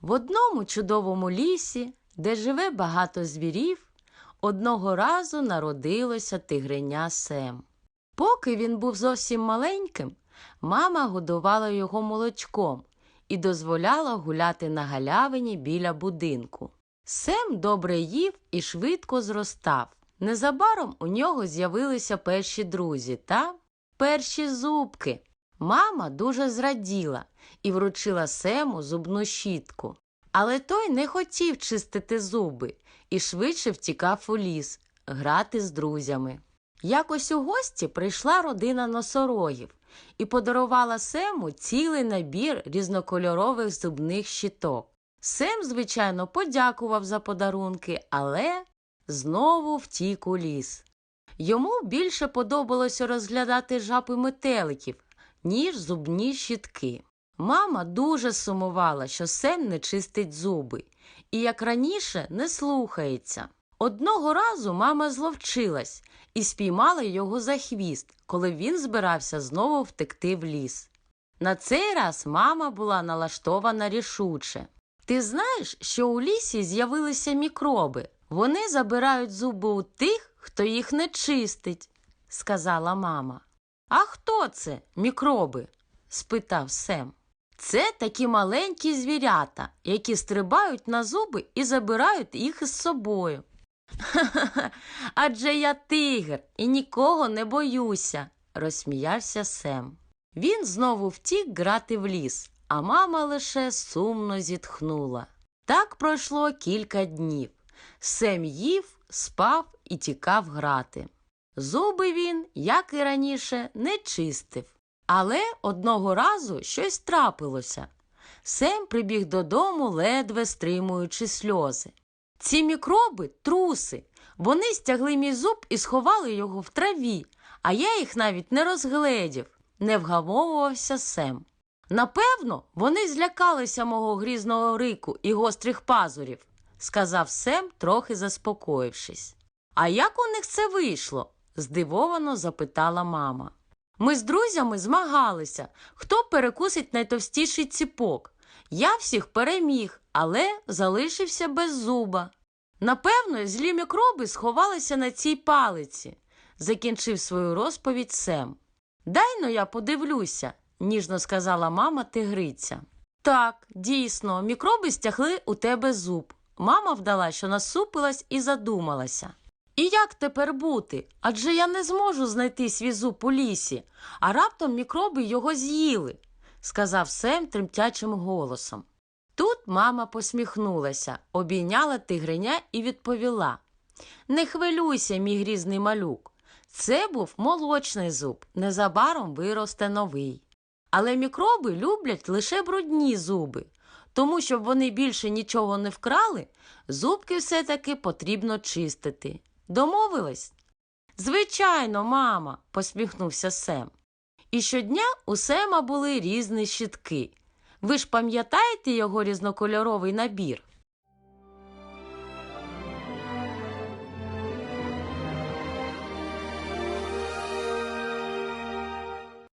В одному чудовому лісі, де живе багато звірів, одного разу народилося тигреня Сем. Поки він був зовсім маленьким, мама годувала його молочком і дозволяла гуляти на галявині біля будинку. Сем добре їв і швидко зростав. Незабаром у нього з'явилися перші друзі та перші зубки. Мама дуже зраділа і вручила Сему зубну щітку. Але той не хотів чистити зуби і швидше втікав у ліс грати з друзями. Якось у гості прийшла родина носорогів і подарувала Сему цілий набір різнокольорових зубних щиток. Сем, звичайно, подякував за подарунки, але знову втік у ліс. Йому більше подобалося розглядати жаб і метеликів, ніж зубні щітки. Мама дуже сумувала, що Сем не чистить зуби і, як раніше, не слухається. Одного разу мама зловчилась і спіймала його за хвіст, коли він збирався знову втекти в ліс. На цей раз мама була налаштована рішуче. Ти знаєш, що у лісі з'явилися мікроби. Вони забирають зуби у тих, хто їх не чистить, сказала мама. А хто це, мікроби? спитав Сем. Це такі маленькі звірята, які стрибають на зуби і забирають їх із собою. Ха-ха-ха, адже я тигр і нікого не боюся, розсміявся Сем. Він знову втік грати в ліс, а мама лише сумно зітхнула. Так пройшло кілька днів. Сем їв, спав і тікав грати. Зуби він, як і раніше, не чистив. Але одного разу щось трапилося. Сем прибіг додому, ледве стримуючи сльози. Ці мікроби труси. Вони стягли мій зуб і сховали його в траві, а я їх навіть не розгледів, не вгамовувався Сем. Напевно, вони злякалися мого грізного рику і гострих пазурів, сказав Сем, трохи заспокоївшись. А як у них це вийшло? Здивовано запитала мама. Ми з друзями змагалися, хто перекусить найтовстіший ціпок. Я всіх переміг, але залишився без зуба. Напевно, злі мікроби сховалися на цій палиці, закінчив свою розповідь Сем. Дай но я подивлюся, ніжно сказала мама тигриця. Так, дійсно, мікроби стягли у тебе зуб. Мама вдала, що насупилась і задумалася. І як тепер бути? Адже я не зможу знайти свій зуб у лісі, а раптом мікроби його з'їли, сказав Сем тремтячим голосом. Тут мама посміхнулася, обійняла тигреня і відповіла Не хвилюйся, мій грізний малюк. Це був молочний зуб, незабаром виросте новий. Але мікроби люблять лише брудні зуби, тому щоб вони більше нічого не вкрали, зубки все-таки потрібно чистити. Домовились? Звичайно, мама, посміхнувся Сем. І щодня у Сема були різні щітки. Ви ж пам'ятаєте його різнокольоровий набір?